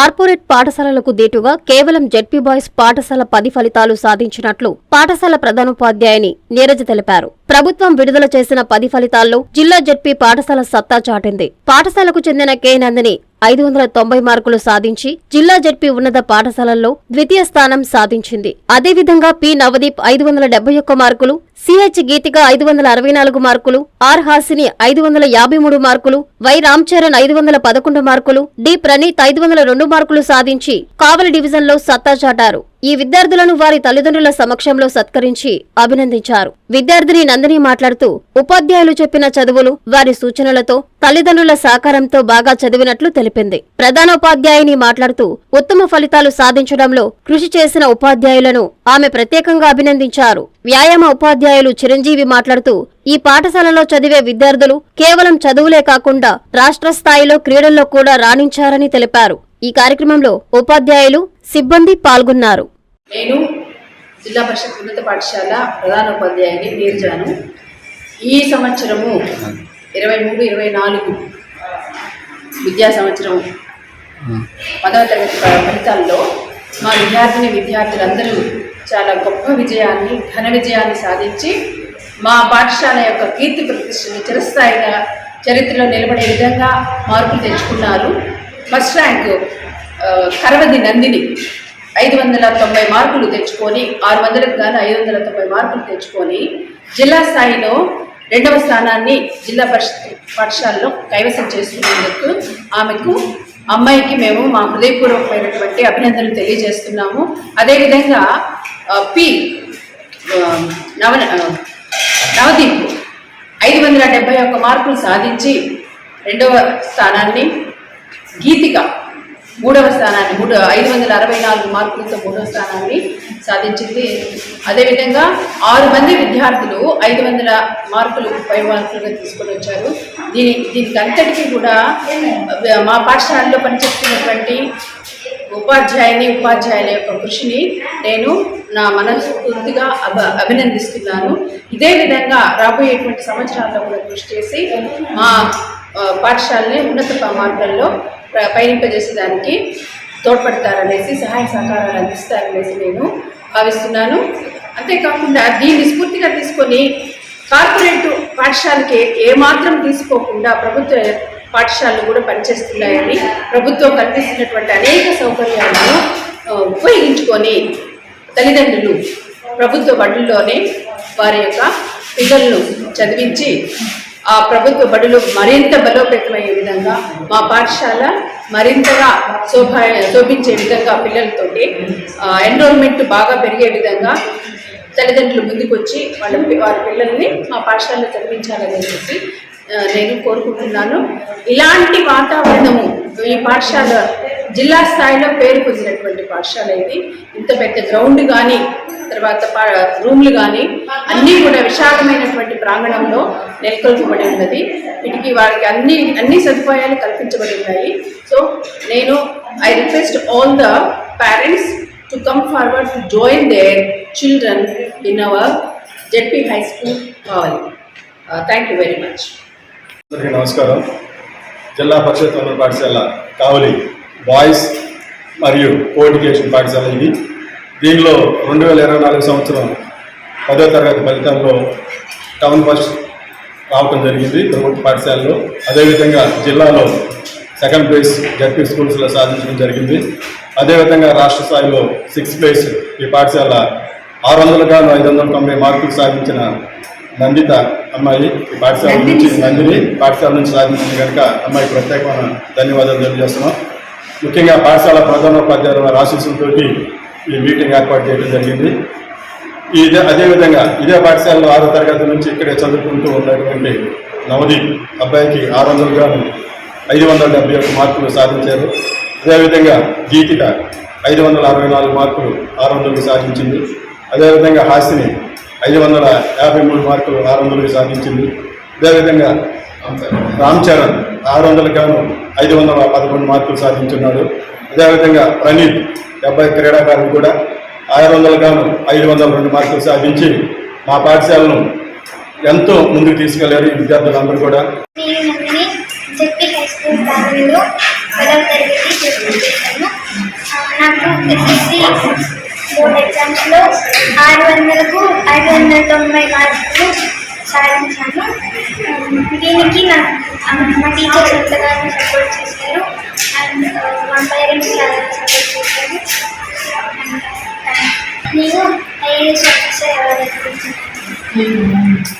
Corporate పాఠశాలలకు దీటుగా కేవలం జెడ్పీ బాయ్స్ పాఠశాల పది ఫలితాలు సాధించినట్లు పాఠశాల ప్రధానోపాధ్యాయుని నీరజ తెలిపారు. ప్రభుత్వం విడుదల చేసిన పది ఫలితాల్లో జిల్లా జెడ్పీ పాఠశాల సత్తా చాటింది. పాఠశాలకు చెందిన కె నందిని ఐదు వందల తొంభై మార్కులు సాధించి జిల్లా జెడ్పీ ఉన్నత పాఠశాలల్లో ద్వితీయ స్థానం సాధించింది. అదేవిధంగా పి నవదీప్ ఐదు వందల డెబ్బై ఒక్క మార్కులు సిహెచ్ గీతిక ఐదు వందల అరవై నాలుగు మార్కులు ఆర్ హాసిని ఐదు వందల యాభై మూడు మార్కులు వై రామ్ చరణ్ ఐదు వందల పదకొండు మార్కులు డి ప్రణీత్ ఐదు వందల రెండు మార్కులు సాధించి కావలి డివిజన్లో సత్తా చాటారు. ఈ విద్యార్థులను వారి తల్లిదండ్రుల సమక్షంలో సత్కరించి అభినందించారు. విద్యార్థిని నందిని మాట్లాడుతూ ఉపాధ్యాయులు చెప్పిన చదువులు వారి సూచనలతో తల్లిదండ్రుల సహకారంతో బాగా చదివినట్లు తెలిపింది. ప్రధానోపాధ్యాయుని మాట్లాడుతూ ఉత్తమ ఫలితాలు సాధించడంలో కృషి చేసిన ఉపాధ్యాయులను ఆమె ప్రత్యేకంగా అభినందించారు. వ్యాయామ ఉపాధ్యాయులు చిరంజీవి మాట్లాడుతూ ఈ పాఠశాలలో చదివే విద్యార్థులు కేవలం చదువులే కాకుండా రాష్ట్ర స్థాయిలో క్రీడల్లో కూడా రాణించారని తెలిపారు. ఈ కార్యక్రమంలో ఉపాధ్యాయులు సిబ్బంది పాల్గొన్నారు. నేను జిల్లా పరిషత్ ఉన్నత పాఠశాల ప్రధానోపాధ్యాయుని నీర్జాను ఈ సంవత్సరము ఇరవై మూడు ఇరవై నాలుగు విద్యా సంవత్సరం పదవ తరగతి ఫలితాల్లో మా విద్యార్థిని విద్యార్థులందరూ చాలా గొప్ప విజయాన్ని ఘన విజయాన్ని సాధించి మా పాఠశాల యొక్క కీర్తి ప్రతిష్టని చిరస్థాయిగా చరిత్రలో నిలబడే విధంగా మార్పులు తెచ్చుకున్నారు. First rank Karavadi Nandini. ఐదు వందల తొంభై మార్కులు తెచ్చుకొని ఆరు వందలకు గాను ఐదు వందల తొంభై మార్కులు తెచ్చుకొని జిల్లా స్థాయిలో రెండవ స్థానాన్ని జిల్లా పరిషత్ పాఠశాలలో కైవసం చేసుకున్నందుకు ఆమెకు అమ్మాయికి మేము మా హృదయపూర్వకమైనటువంటి అభినందనలు తెలియజేస్తున్నాము. అదేవిధంగా పి నవ నవదీప్ ఐదు వందల డెబ్బై ఒక్క మార్కులు సాధించి రెండవ స్థానాన్ని గీతిక మూడవ స్థానాన్ని మూడు ఐదు వందల అరవై నాలుగు మార్కులతో మూడవ స్థానాన్ని సాధించింది. అదేవిధంగా ఆరు మంది విద్యార్థులు ఐదు వందల మార్కులు పై మార్కులుగా తీసుకొని వచ్చారు. దీని దీనికి అంతటికీ కూడా మా పాఠశాలలో పనిచేస్తున్నటువంటి ఉపాధ్యాయుని ఉపాధ్యాయుల యొక్క కృషిని నేను నా మనస్ఫూర్తిగా అభ అభినందిస్తున్నాను. ఇదే విధంగా రాబోయేటువంటి సంవత్సరాల్లో కూడా కృషి చేసి మా పాఠశాలని ఉన్నత మార్గంలో పయనింపజేసేదానికి తోడ్పడతారనేసి సహాయ సహకారాలు అందిస్తారనేసి నేను భావిస్తున్నాను. అంతేకాకుండా దీన్ని స్ఫూర్తిగా తీసుకొని కార్పొరేట్ పాఠశాలకి ఏమాత్రం తీసుకోకుండా ప్రభుత్వ పాఠశాలలు కూడా పనిచేస్తున్నాయని ప్రభుత్వం కల్పిస్తున్నటువంటి అనేక సౌకర్యాలను ఉపయోగించుకొని తల్లిదండ్రులు ప్రభుత్వ బడుల్లోనే వారి యొక్క పిల్లలను చదివించి ఆ ప్రభుత్వ బడులు మరింత బలోపేతమయ్యే విధంగా మా పాఠశాల మరింతగా శోభా శోభించే విధంగా పిల్లలతోటి ఎన్రోల్మెంట్ బాగా పెరిగే విధంగా తల్లిదండ్రులు ముందుకొచ్చి వాళ్ళ వారి పిల్లల్ని మా పాఠశాలలో చదివించాలని చెప్పి నేను కోరుకుంటున్నాను. ఇలాంటి వాతావరణము ఈ పాఠశాల జిల్లా స్థాయిలో పేరు పొందినటువంటి పాఠశాల ఇది. ఇంత పెద్ద గ్రౌండ్ కానీ తర్వాత పా- రూమ్లు కానీ అన్నీ కూడా విశాలమైనటువంటి ప్రాంగణంలో నెలకొల్పబడి ఉన్నది. వీటికి వారికి అన్ని అన్ని సదుపాయాలు కల్పించబడి ఉన్నాయి. సో నేను I request all the parents to come forward to join their children in our ZP high school కావాలి థ్యాంక్ యూ వెరీ మచ్ అందరికీ నమస్కారం. జిల్లా పరిషత్ ఉన్నత పాఠశాల కావలి బాయ్స్ మరియు కోఎడ్యుకేషన్ పాఠశాల ఇది. దీనిలో రెండు వేల ఇరవై నాలుగు సంవత్సరం పదో తరగతి ఫలితాల్లో టౌన్ ఫస్ట్ రావటం జరిగింది ప్రభుత్వ పాఠశాలలో. అదేవిధంగా జిల్లాలో సెకండ్ ప్లేస్ జడ్పీ స్కూల్స్లో సాధించడం జరిగింది. అదేవిధంగా రాష్ట్ర స్థాయిలో సిక్స్త్ ప్లేస్ ఈ పాఠశాల ఆరు వందల గాను ఐదు వందల తొంభై మార్కులు సాధించిన నందిత అమ్మాయి. ఈ పాఠశాల నుంచి నందిని పాఠశాల నుంచి సాధించింది కనుక అమ్మాయికి ప్రత్యేకమైన ధన్యవాదాలు తెలియజేస్తున్నాం. ముఖ్యంగా పాఠశాల ప్రధానోపాధ్యాయుల ఆశీస్సులతో ఈ మీటింగ్ ఏర్పాటు చేయడం జరిగింది. ఇదే అదేవిధంగా ఇదే పాఠశాలలో ఆరో తరగతి నుంచి ఇక్కడే చదువుకుంటూ ఉన్నటువంటి నవదీప్ అబ్బాయికి ఆరు వందలు గాను ఐదు వందల డెబ్బై ఒకటి మార్కులు సాధించారు. అదేవిధంగా గీతిక ఐదు వందల అరవై నాలుగు మార్కులు ఆరు వందలకు సాధించింది. అదేవిధంగా హాసిని ఐదు వందల యాభై మూడు మార్కులు ఆరు వందలకు సాధించింది. అదేవిధంగా రామ్ చరణ్ ఆరు వందలకు గాను ఐదు వందల పదకొండు మార్కులు సాధించున్నాడు. అదేవిధంగా ప్రణీత్ డెబ్బై క్రీడాకారులు కూడా ఆరు వందలు గాను ఐదు వందల రెండు మార్కులు సాధించి మా పాఠశాలను ఎంతో ముందుకు తీసుకెళ్ళారు ఈ విద్యార్థులందరూ కూడా. బోర్డ్ ఎగ్జామ్స్లో ఆరు వందలకు ఐదు వందల తొంభై మార్కులు సాధించాను. దీనికి నా మా టీచర్స్ ఎంతగానో సపోర్ట్ చేశారు. అండ్ మా పేరెంట్స్ చాలా Amen.